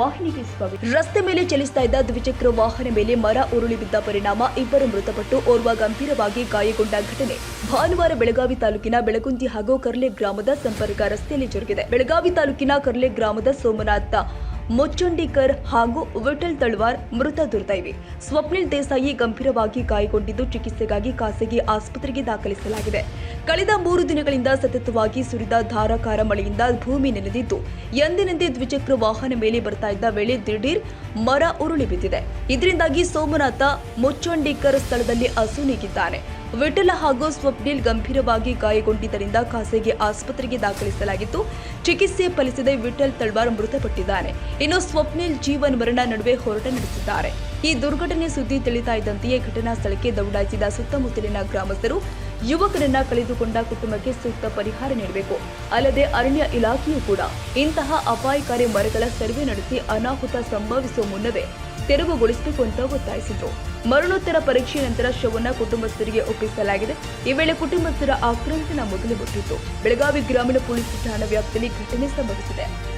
ವಾಹಿನಿಗೆ ಸ್ವಾಗತ. ರಸ್ತೆ ಮೇಲೆ ಚಲಿಸ್ತಾ ಇದ್ದ ದ್ವಿಚಕ್ರ ವಾಹನ ಮೇಲೆ ಮರ ಉರುಳಿ ಬಿದ್ದ ಪರಿಣಾಮ, ಇಬ್ಬರು ಮೃತಪಟ್ಟು ಓರ್ವ ಗಂಭೀರವಾಗಿ ಗಾಯಗೊಂಡ ಘಟನೆ. ಭಾನುವಾರ ಬೆಳಗಾವಿ ತಾಲೂಕಿನ ಬೆಳಗುಂದಿ ಹಾಗೂ ಕರ್ಲೆ ಗ್ರಾಮದ ಸಂಪರ್ಕ ರಸ್ತೆಯಲ್ಲಿ ಜರುಗಿದೆ. ಬೆಳಗಾವಿ ತಾಲೂಕಿನ ಕರ್ಲೆ ಗ್ರಾಮದ ಸೋಮನಾಥ ಮುಚ್ಚಂಡಿಕರ್ ಹಾಗೂ ವಿಠಲ್ ತಳ್ವಾರ್ ಮೃತ ದುರ್ದೈವಿ. ಸ್ವಪ್ನಿಲ್ ದೇಸಾಯಿ ಗಂಭೀರವಾಗಿ ಗಾಯಗೊಂಡಿದ್ದು ಚಿಕಿತ್ಸೆಗಾಗಿ ಖಾಸಗಿ ಆಸ್ಪತ್ರೆಗೆ ದಾಖಲಿಸಲಾಗಿದೆ. ಕಳೆದ ಮೂರು ದಿನಗಳಿಂದ ಸತತವಾಗಿ ಸುರಿದ ಧಾರಾಕಾರ ಮಳೆಯಿಂದ ಭೂಮಿ ನೆನೆದಿದ್ದು ಎಂದಿನಂತೆ ದ್ವಿಚಕ್ರ ವಾಹನ ಮೇಲೆ ಬರ್ತಾ ಇದ್ದ ವೇಳೆ ದಿಢೀರ್ ಮರ ಉರುಳಿ ಬಿದ್ದಿದೆ. ಇದರಿಂದಾಗಿ ಸೋಮನಾಥ ಮುಚ್ಚಂಡಿಕರ್ ಸ್ಥಳದಲ್ಲಿ ಅಸುನೀಗಿದ್ದಾನೆ. ವಿಠಲ ಹಾಗೂ ಸ್ವಪ್ನಿಲ್ ಗಂಭೀರವಾಗಿ ಗಾಯಗೊಂಡಿದ್ದರಿಂದ ಖಾಸಗಿ ಆಸ್ಪತ್ರೆಗೆ ದಾಖಲಿಸಲಾಗಿತ್ತು. ಚಿಕಿತ್ಸೆ ಫಲಿಸದೆ ವಿಠಲ್ ತಳ್ವಾರ್ ಮೃತಪಟ್ಟಿದ್ದಾರೆ. ಇನ್ನು ಸ್ವಪ್ನಿಲ್ ಜೀವನ್ ಮರಣ ನಡುವೆ ಹೋರಾಟ ನಡೆಸಿದ್ದಾರೆ. ಈ ದುರ್ಘಟನೆ ಸುದ್ದಿ ತಿಳಿತಾ ಇದ್ದಂತೆಯೇ ಘಟನಾ ಸ್ಥಳಕ್ಕೆ ದೌಡಾಯಿಸಿದ ಸುತ್ತಮುತ್ತಲಿನ ಗ್ರಾಮಸ್ಥರು ಯುವಕರನ್ನ ಕಳೆದುಕೊಂಡ ಕುಟುಂಬಕ್ಕೆ ಸೂಕ್ತ ಪರಿಹಾರ ನೀಡಬೇಕು. ಅಲ್ಲದೆ ಅರಣ್ಯ ಇಲಾಖೆಯೂ ಕೂಡ ಇಂತಹ ಅಪಾಯಕಾರಿ ಮರಗಳ ಸರ್ವೆ ನಡೆಸಿ ಅನಾಹುತ ಸಂಭವಿಸುವ ಮುನ್ನವೇ ತೆರವುಗೊಳಿಸಬೇಕು ಅಂತ ಒತ್ತಾಯಿಸಿದ್ರು. ಮರಣೋತ್ತರ ಪರೀಕ್ಷೆ ನಂತರ ಶವನ್ನ ಕುಟುಂಬಸ್ಥರಿಗೆ ಒಪ್ಪಿಸಲಾಗಿದೆ. ಈ ವೇಳೆ ಕುಟುಂಬಸ್ಥರ ಆಕ್ರಂದನ ಮೊದಲು ಬಿಟ್ಟಿತ್ತು ಬೆಳಗಾವಿ ಗ್ರಾಮೀಣ ಪೊಲೀಸ್ ಠಾಣಾ ವ್ಯಾಪ್ತಿಯಲ್ಲಿ ಘಟನೆ ಸಂಭವಿಸಿದೆ.